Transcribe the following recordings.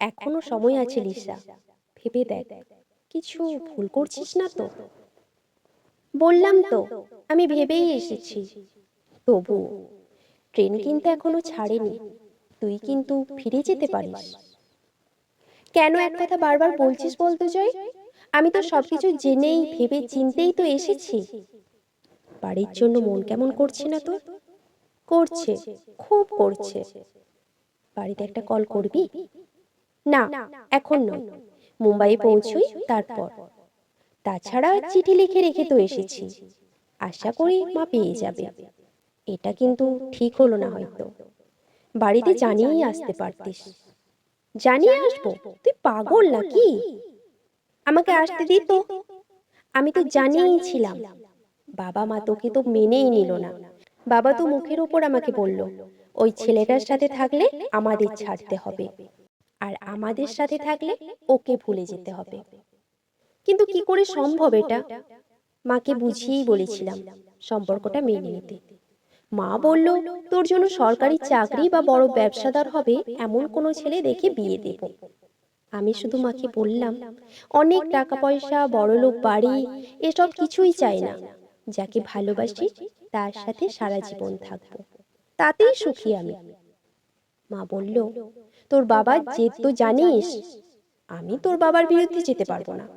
এখনও সময় আছে লিসা। ভেবে দেখ। কিছু ভুল করছিস না তো? বললাম তো আমি ভেবেই এসেছি। তবু ট্রেন কিন্তু এখনও ছাড়েনি। তুই কিন্তু ফিরে যেতে পারিস। কেন এক কথা বারবার বলছিস বলতো জয়? আমি তো সবকিছু জেনেই ভেবে চিনতেই তো এসেছি। বাড়ির জন্য মন কেমন করছে না তো? করছে খুব করছে। বাড়িতে একটা কল করবি? না, এখন নয়। মুম্বাই পৌঁছই তারপর। তাছাড়া চিঠি লিখে রেখে তো এসেছি। আশা করি মা পেয়ে যাবে। এটা কিন্তু ঠিক হলো না হয়তো। বাড়িতে জানিয়েই আসতে পারতিস। জানিয়ে আসব? তুই পাগল নাকি? আমাকে আসতে দিত আমি তো জানিয়েই ছিলাম। বাবা মা তোকে তো মেনেই নিল না। বাবা তো মুখের উপর আমাকে বলল, ওই ছেলেটার সাথে থাকলে আমাদের ছাড়তে হবে। আর আমাদের সাথে থাকলে ওকে ভুলে যেতে হবে। কিন্তু কি করে সম্ভব এটা? মাকে বুঝিয়েই বলেছিলাম সম্পর্কটা মেনে নিতে। মা বলল তোর জন্য সরকারি চাকরি বা বড় ব্যবসাদার হবে এমন কোনো ছেলে দেখে বিয়ে দেব। আমি শুধু মাকে বললাম অনেক টাকা পয়সা বড়লোক বাড়ি এসব কিছুই চাই না। যাকে ভালোবাসি তার সাথে সারা জীবন থাকব। তাতেই সুখী আমি। মা বলল, তোর বাবার জেদ তো জানিস, আমি তোর বাবার বিরুদ্ধে যেতে পারব না।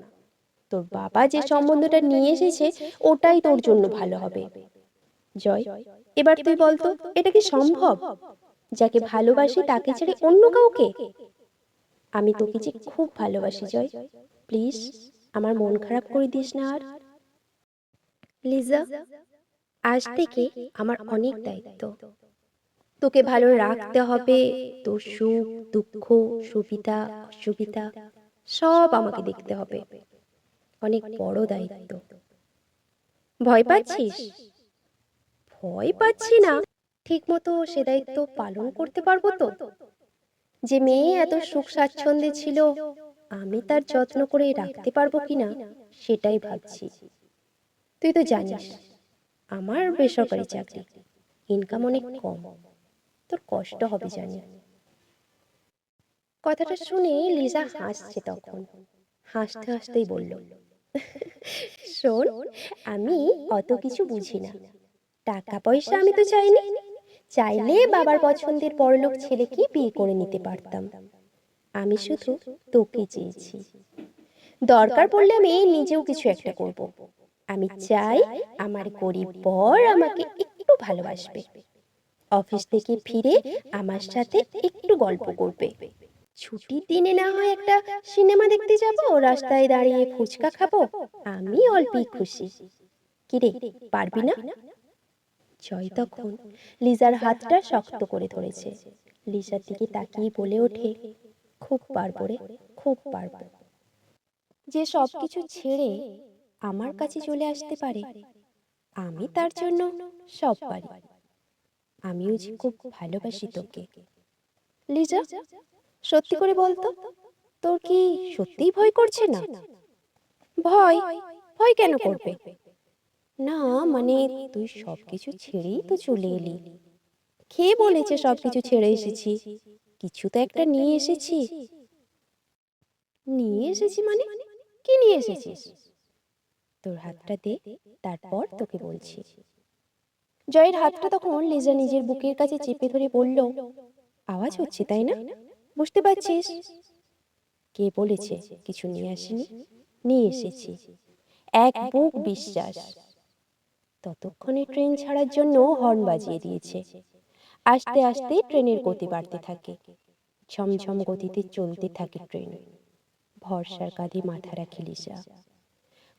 তোর বাবা যে সম্বন্ধটা নিয়ে এসেছে, ওটাই তোর জন্য ভালো হবে। জয়, এবার তুই বলতো এটা কি সম্ভব? যাকে ভালোবাসি তাকে ছেড়ে অন্য কাউকে? আমি তোকে যে খুব ভালোবাসি, জয়। প্লিজ, আমার মন খারাপ করে দিস না আর। লিজা, আজ থেকে আমার অনেক দায়িত্ব। তোকে ভালো রাখতে হবে। তোর সুখ, দুঃখ, সুবিধা, অসুবিধা, সব আমাকে দেখতে হবে। অনেক বড় দায়িত্ব। ভয় পাচ্ছিস? ভয় পাচ্ছি না। ঠিক মতো সে দায়িত্ব পালন করতে পারব তো। যে মেয়ে এত সুখ স্বাচ্ছন্দ্যে ছিল, আমি তার যত্ন করে রাখতে পারব কিনা, সেটাই ভাবছি। তুই তো জানিস, আমার বেসরকারি চাকরি ইনকাম অনেক কম। তোর কষ্ট হবে জানি। কথাটা শুনে লিজা হাসছে তখন। হাসতে হাসতেই বলল শোন আমি অত কিছু বুঝি না। টাকা পয়সা আমি তো চাইনি। চাইলে বাবার পছন্দের বড়লোক ছেলেকে বিয়ে করে নিতে পারতাম। আমি শুধু তোকে চেয়েছি। দরকার পড়লে আমি নিজেও কিছু একটা করব। আমি চাই আমার গরিব বর আমাকে একটু ভালোবাসবে। অফিস থেকে ফিরে আমার সাথে একটু গল্প করবে। ছুটির দিনে না হয় একটা সিনেমা দেখতে যাব, রাস্তায় দাঁড়িয়ে ফুচকা খাব, আমি অল্পই খুশি। কিরে, পারবি না? জয় তখন লিজার হাতটা শক্ত করে ধরেছে। লিজার দিকে তাকিয়ে বলে ওঠে, খুব পারব রে, খুব পারব। যে সব কিছু ছেড়ে আমার কাছে চলে আসতে পারে, আমি তার জন্য সব পারি। আমিও যে খুব ভালোবাসি তোকে। লিজা সত্যি করে বলতো তোর কি সত্যিই ভয় করছে না? ভয় ভয় কেন করবে? না মানে তুই সবকিছু ছেড়েই তো চলে এলি। খেয়ে বলেছে সবকিছু ছেড়ে এসেছি? কিছু তো একটা নিয়ে এসেছি। নিয়ে এসেছি মানে? কি নিয়ে এসেছিস? তোর হাতটা দে তারপর তোকে বলছি। জয়ের হাতটা তখন লিজা নিজের বুকের কাছে চেপে ধরে বলল, আওয়াজ হচ্ছে, তাই না? বুঝতে পারছিস? কে বলেছে? কিছু নিয়ে আসিনি? নিয়ে এসেছি। এক বুক বিশ্বাস। ততক্ষণে ট্রেন ছাড়ার জন্য হর্ন বাজিয়ে দিয়েছে। আস্তে আস্তে ট্রেনের গতি বাড়তে থাকে। ঝমঝম গতিতে চলতে থাকে ট্রেন। ভরসার কাঁধে মাথা রাখে লিসা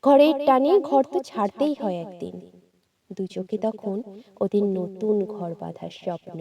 ঘরের টানে ঘর তো ছাড়তেই হয় একদিন। দু চোখে তখন ওদের নতুন ঘর বাঁধার স্বপ্ন।